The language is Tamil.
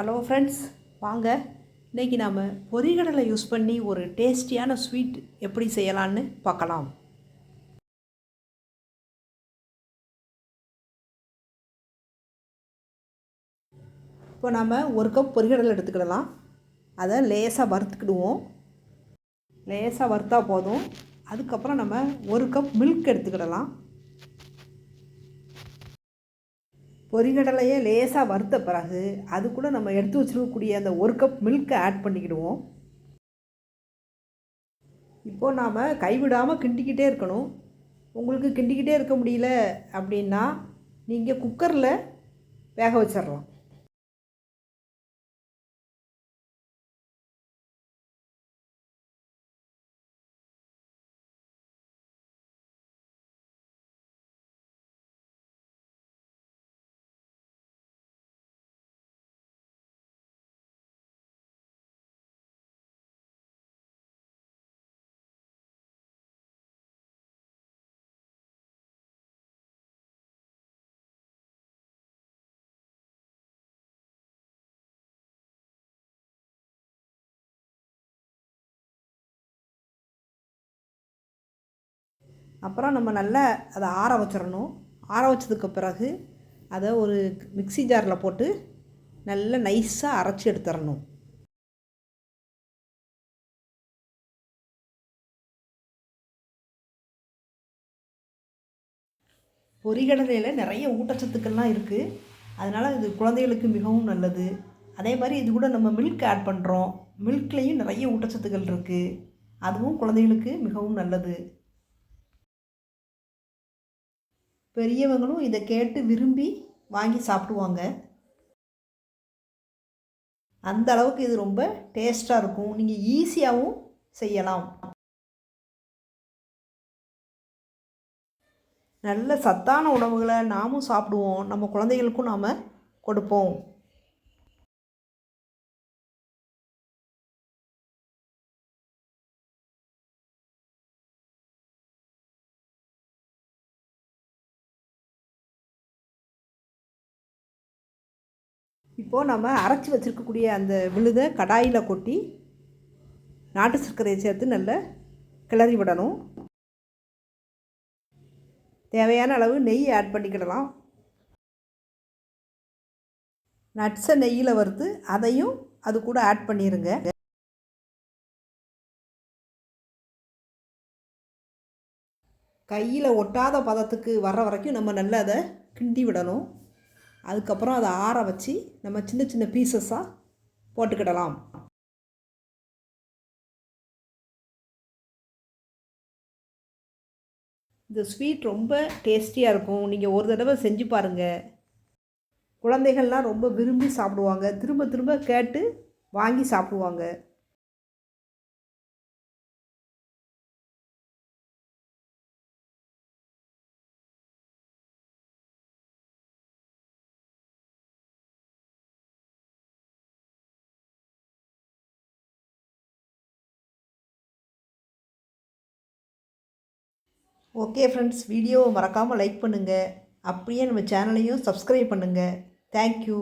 ஹலோ ஃப்ரெண்ட்ஸ் வாங்க. இன்றைக்கி நாம் பொரிகடலை யூஸ் பண்ணி ஒரு டேஸ்டியான ஸ்வீட் எப்படி செய்யலான்னு பார்க்கலாம். இப்போ நாம் ஒரு கப் பொரிகடலை எடுத்துக்கிடலாம். அதை லேசாக வறுத்துக்கிடுவோம். லேசாக வறுத்தா போதும். அதுக்கப்புறம் நம்ம ஒரு கப் மில்க் எடுத்துக்கிடலாம். பொரிகடலையே லேசாக வறுத்த பிறகு அது கூட நம்ம எடுத்து வச்சுருக்கக்கூடிய அந்த ஒரு கப் மில்க்கை ஆட் பண்ணிக்கிடுவோம். இப்போது நாம் கைவிடாமல் கிண்டிக்கிட்டே இருக்கணும். உங்களுக்கு கிண்டிக்கிட்டே இருக்க முடியல அப்படின்னா நீங்கள் குக்கரில் வேக வச்சிடலாம் அப்புறம் நம்ம நல்லா அதை ஆற வச்சிடணும். ஆற வச்சதுக்கு பிறகு அதை ஒரு மிக்சி ஜாரில் போட்டு நல்லா நைஸாக அரைச்சி எடுத்துடணும். பொறிகடலையில் நிறைய ஊட்டச்சத்துக்கள்லாம் இருக்குது அதனால் இது குழந்தைகளுக்கு மிகவும் நல்லது. அதே மாதிரி இது கூட நம்ம மில்க் ஆட் பண்ணுறோம் மில்க்லேயும் நிறைய ஊட்டச்சத்துக்கள் இருக்குது அதுவும் குழந்தைகளுக்கு மிகவும் நல்லது. பெரியவங்களும் இதை கேட்டு விரும்பி வாங்கி சாப்பிடுவாங்க. அந்த அளவுக்கு இது ரொம்ப டேஸ்ட்டாக இருக்கும். நீங்கள் ஈஸியாகவும் செய்யலாம். நல்ல சத்தான உணவுகளை நாமும் சாப்பிடுவோம். நம்ம குழந்தைகளுக்கும் நாம் கொடுப்போம். இப்போது நம்ம அரைச்சி வச்சுருக்கக்கூடிய அந்த விழுதை கடாயில் கொட்டி நாட்டு சர்க்கரையை சேர்த்து நல்லா கிளறி விடணும். தேவையான அளவு நெய் ஆட் பண்ணிக்கிடலாம். நட்ஸை நெய்யில் வறுத்து அதையும் அது கூட ஆட் பண்ணிடுங்க கையில் ஒட்டாத பதத்துக்கு வர்ற வரைக்கும் நம்ம நல்லா அதை கிண்டி விடணும். அதுக்கப்புறம் அதை ஆற வச்சு நம்ம சின்ன சின்ன பீசஸாக போட்டுக்கிடலாம். இந்த ஸ்வீட் ரொம்ப டேஸ்டியாக இருக்கும். நீங்கள் ஒரு தடவை செஞ்சு பாருங்கள் குழந்தைகள்லாம் ரொம்ப விரும்பி சாப்பிடுவாங்க. திரும்ப திரும்ப கேட்டு வாங்கி சாப்பிடுவாங்க. ஓகே ஃப்ரெண்ட்ஸ் வீடியோவை மறக்காமல் லைக் பண்ணுங்கள் அப்படியே நம்ம சேனலையும் சப்ஸ்கிரைப் பண்ணுங்கள் தேங்க்யூ